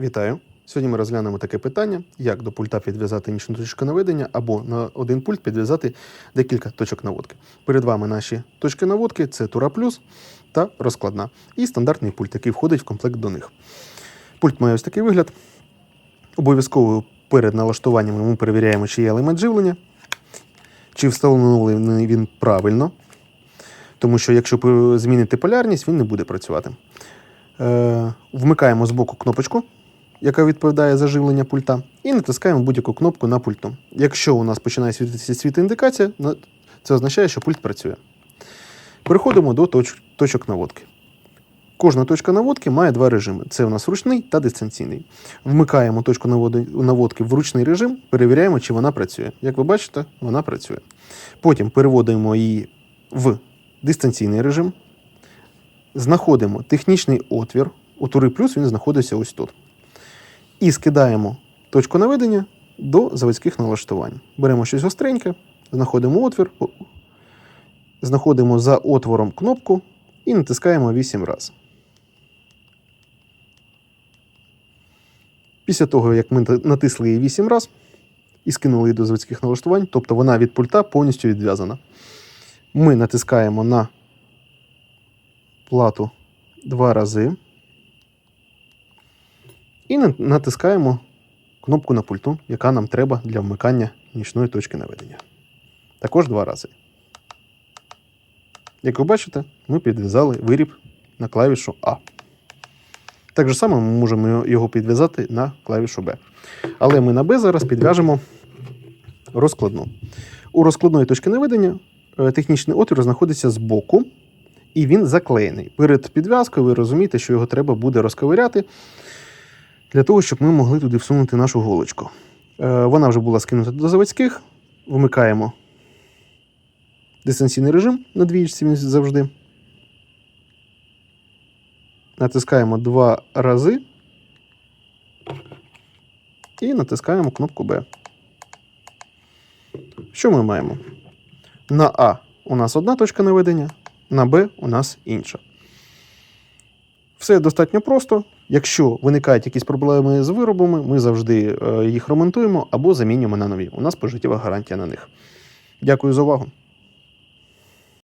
Вітаю! Сьогодні ми розглянемо таке питання, як до пульта підв'язати нічну точку наведення або на один пульт підв'язати декілька точок наводки. Перед вами наші точки наводки це Тура Плюс та розкладна. І стандартний пульт, який входить в комплект до них. Пульт має ось такий вигляд. Обов'язково перед налаштуванням ми перевіряємо, чи є елемент живлення, чи встановлений він правильно. Тому що якщо ви зміните полярність, він не буде працювати. Е, вмикаємо з боку кнопочку, яка відповідає за живлення пульта, і натискаємо будь-яку кнопку на пульту. Якщо у нас починає світитися світоіндикація, це означає, що пульт працює. Переходимо до точ- точок наводки. Кожна точка наводки має два режими: це у нас ручний та дистанційний. Вмикаємо точку наводки в ручний режим, перевіряємо, чи вона працює. Як ви бачите, вона працює. Потім переводимо її в дистанційний режим, знаходимо технічний отвір. У тури плюс він знаходиться ось тут. І скидаємо точку наведення до заводських налаштувань. Беремо щось гостреньке, знаходимо отвір, знаходимо за отвором кнопку і натискаємо 8 разів. Після того, як ми натисли її 8 разів і скинули її до заводських налаштувань, тобто вона від пульта повністю відв'язана. Ми натискаємо на плату два рази. І на- натискаємо кнопку на пульту, яка нам треба для вмикання нічної точки наведення. Також два рази. Як ви бачите, ми підв'язали виріб на клавішу А. Так же само ми можемо його підв'язати на клавішу Б. Але ми на Б зараз підв'яжемо розкладну. У розкладної точки наведення е, технічний отвір знаходиться збоку, і він заклеєний. Перед підв'язкою ви розумієте, що його треба буде розковиряти для того, щоб ми могли туди всунути нашу голочку. Е, Вона вже була скинута до заводських. Вмикаємо дистанційний режим на двічці він завжди. Натискаємо два рази і натискаємо кнопку Б. Що ми маємо? На А у нас одна точка наведення, на Б у нас інша. Все достатньо просто. Якщо виникають якісь проблеми з виробами, ми завжди е, їх ремонтуємо або замінюємо на нові. У нас пожиттєва гарантія на них. Дякую за увагу.